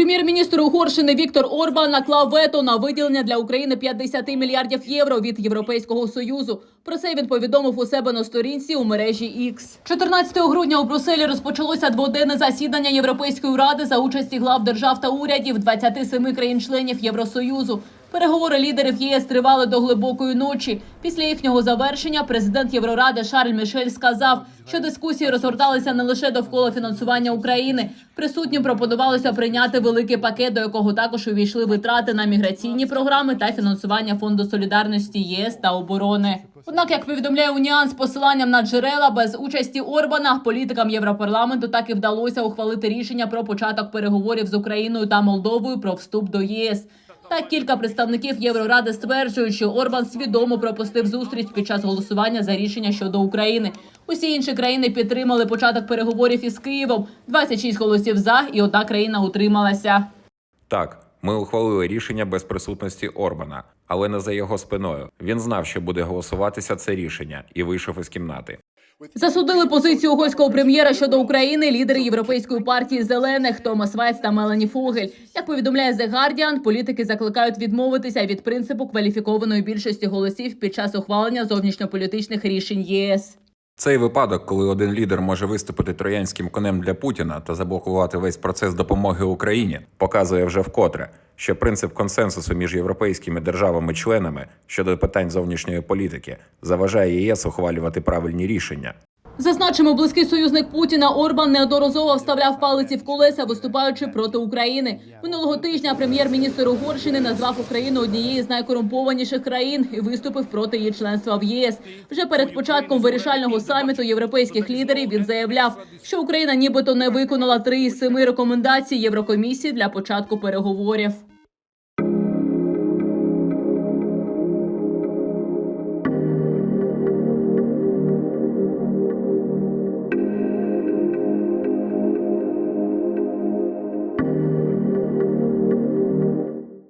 Прем'єр-міністр Угорщини Віктор Орбан наклав вето на виділення для України 50 мільярдів євро від Європейського союзу. Про це він повідомив у себе на сторінці у мережі X. 14 грудня у Брюсселі розпочалося дводенне засідання Європейської ради за участі глав держав та урядів 27 країн-членів Євросоюзу. Переговори лідерів ЄС тривали до глибокої ночі. Після їхнього завершення президент Євроради Шарль Мішель сказав, що дискусії розгорталися не лише довкола фінансування України. Присутнім пропонувалося прийняти великий пакет, до якого також увійшли витрати на міграційні програми та фінансування фонду солідарності ЄС та оборони. Однак, як повідомляє Уніан з посиланням на джерела без участі Орбана, політикам Європарламенту так і вдалося ухвалити рішення про початок переговорів з Україною та Молдовою про вступ до ЄС. Так, кілька представників Євроради стверджують, що Орбан свідомо пропустив зустріч під час голосування за рішення щодо України. Усі інші країни підтримали початок переговорів із Києвом. 26 голосів за, і одна країна утрималася. Так, ми ухвалили рішення без присутності Орбана, але не за його спиною. Він знав, що буде голосуватися це рішення, і вийшов із кімнати. Засудили позицію угорського прем'єра щодо України лідери Європейської партії зелених Томас Вайц та Мелані Фогель. Як повідомляє The Guardian, політики закликають відмовитися від принципу кваліфікованої більшості голосів під час ухвалення зовнішньополітичних рішень ЄС. Цей випадок, коли один лідер може виступити троянським конем для Путіна та заблокувати весь процес допомоги Україні, показує вже вкотре, що принцип консенсусу між європейськими державами-членами щодо питань зовнішньої політики заважає ЄС ухвалювати правильні рішення. Зазначимо, близький союзник Путіна Орбан неодноразово вставляв палиці в колеса, виступаючи проти України. Минулого тижня прем'єр-міністр Угорщини назвав Україну однією з найкорумпованіших країн і виступив проти її членства в ЄС. Вже перед початком вирішального саміту європейських лідерів він заявляв, що Україна нібито не виконала три із семи рекомендацій Єврокомісії для початку переговорів.